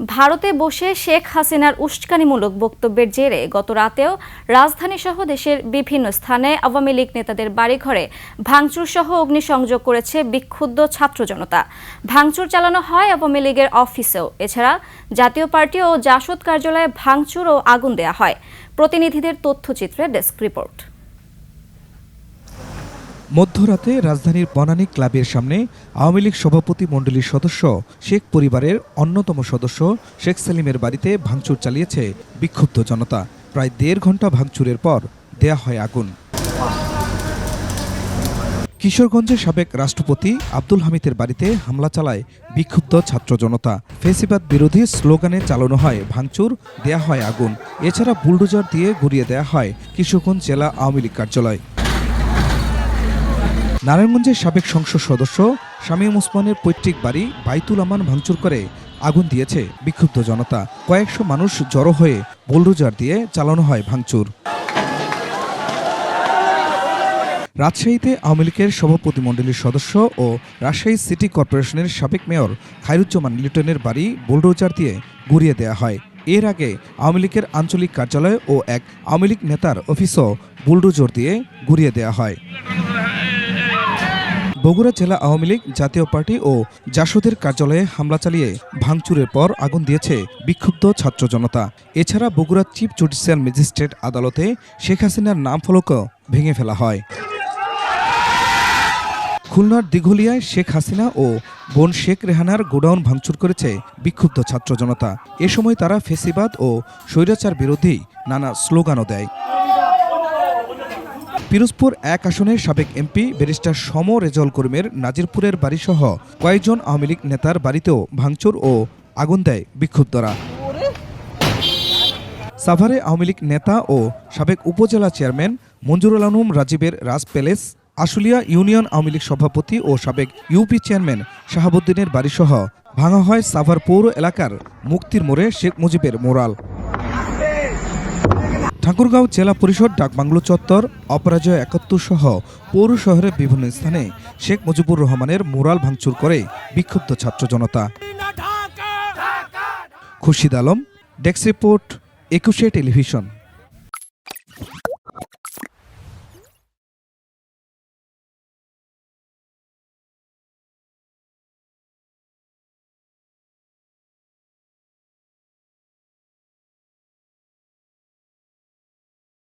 ভারতে বসে শেখ হাসিনার উস্কানিমূলক বক্তব্যের জেরে গত রাতেও রাজধানী সহ দেশের বিভিন্ন স্থানে আওয়ামী লীগ নেতাদের বাড়িঘরে ভাঙচুর সহ অগ্নিসংযোগ করেছে বিক্ষুব্ধ ছাত্র জনতা। ভাঙচুর চালানো হয় আওয়ামী লীগের অফিসেও। এছাড়া জাতীয় পার্টি ও জাসদ কার্যালয়ে ভাঙচুর ও আগুন দেয়া হয়। প্রতিনিধিদের তথ্যচিত্রে ডেস্ক রিপোর্ট। মধ্যরাতে রাজধানীর বনানী ক্লাবের সামনে আওয়ামী লীগ সভাপতি মণ্ডলীর সদস্য শেখ পরিবারের অন্যতম সদস্য শেখ সেলিমের বাড়িতে ভাঙচুর চালিয়েছে বিক্ষুব্ধ জনতা। প্রায় দেড় ঘণ্টা ভাঙচুরের পর দেয়া হয় আগুন। কিশোরগঞ্জের সাবেক রাষ্ট্রপতি আব্দুল হামিদের বাড়িতে হামলা চালায় বিক্ষুব্ধ ছাত্র জনতা। ফেসিবাদ বিরোধী স্লোগানে চালানো হয় ভাঙচুর, দেয়া হয় আগুন। এছাড়া বুলডোজার দিয়ে ঘুরিয়ে দেয়া হয় কিশোরগঞ্জ জেলা আওয়ামী লীগ কার্যালয়। নারায়ণগঞ্জের সাবেক সংসদ সদস্য শামীম ওসমানের পৈতৃক বাড়ি বাইতুল আমান ভাঙচুর করে আগুন দিয়েছে বিক্ষুব্ধ জনতা। কয়েকশো মানুষ জড়ো হয়ে বোলডোজার দিয়ে চালানো হয় ভাঙচুর। রাজশাহীতে আওয়ামী লীগের সভাপতিমণ্ডলীর সদস্য ও রাজশাহী সিটি কর্পোরেশনের সাবেক মেয়র খায়রুজ্জামান লিটনের বাড়ি বুলডোজার দিয়ে গুড়িয়ে দেওয়া হয়। এর আগে আওয়ামী লীগের আঞ্চলিক কার্যালয় ও এক আওয়ামী লীগ নেতার অফিসও বুলডোজর দিয়ে গুড়িয়ে দেওয়া হয়। বগুড়া জেলা আওয়ামী লীগ, জাতীয় পার্টি ও জাসদের কার্যালয়ে হামলা চালিয়ে ভাঙচুরের পর আগুন দিয়েছে বিক্ষুব্ধ ছাত্র জনতা। এছাড়া বগুড়া চিফ জুডিশিয়াল ম্যাজিস্ট্রেট আদালতে শেখ হাসিনার নাম ফলকও ভেঙে ফেলা হয়। খুলনার দিঘলিয়ায় শেখ হাসিনা ও বোন শেখ রেহানার গোডাউন ভাঙচুর করেছে বিক্ষুব্ধ ছাত্র জনতা। এ সময় তারা ফেসিবাদ ও স্বৈরাচার বিরোধী নানা স্লোগানও দেয়। পিরোজপুর এক আসনের সাবেক এমপি ব্যারিস্টার সম রেজল কর্মের নাজিরপুরের বাড়িসহ কয়েকজন আওয়ামী লীগ নেতার বাড়িতেও ভাঙচুর ও আগুন দেয় বিক্ষুব্ধরা। সাভারে আওয়ামী লীগ নেতা ও সাবেক উপজেলা চেয়ারম্যান মঞ্জুরুল আলম রাজীবের রাজ প্যালেস, আশুলিয়া ইউনিয়ন আওয়ামী লীগ সভাপতি ও সাবেক ইউপি চেয়ারম্যান শাহাবুদ্দিনের বাড়িসহ ভাঙা হয় সাভার পৌর এলাকার মুক্তির মোড়ে শেখ মুজিবের মোরাল ঠাকুরগাঁও জেলা পরিষদ ডাকবাংলো চত্বর, অপরাজয় একাত্তর সহ পৌর শহরের বিভিন্ন স্থানে শেখ মুজিবুর রহমানের মোরাল ভাঙচুর করে বিক্ষুব্ধ ছাত্র জনতা। Khurshid Alam, desk report, Ekushey television.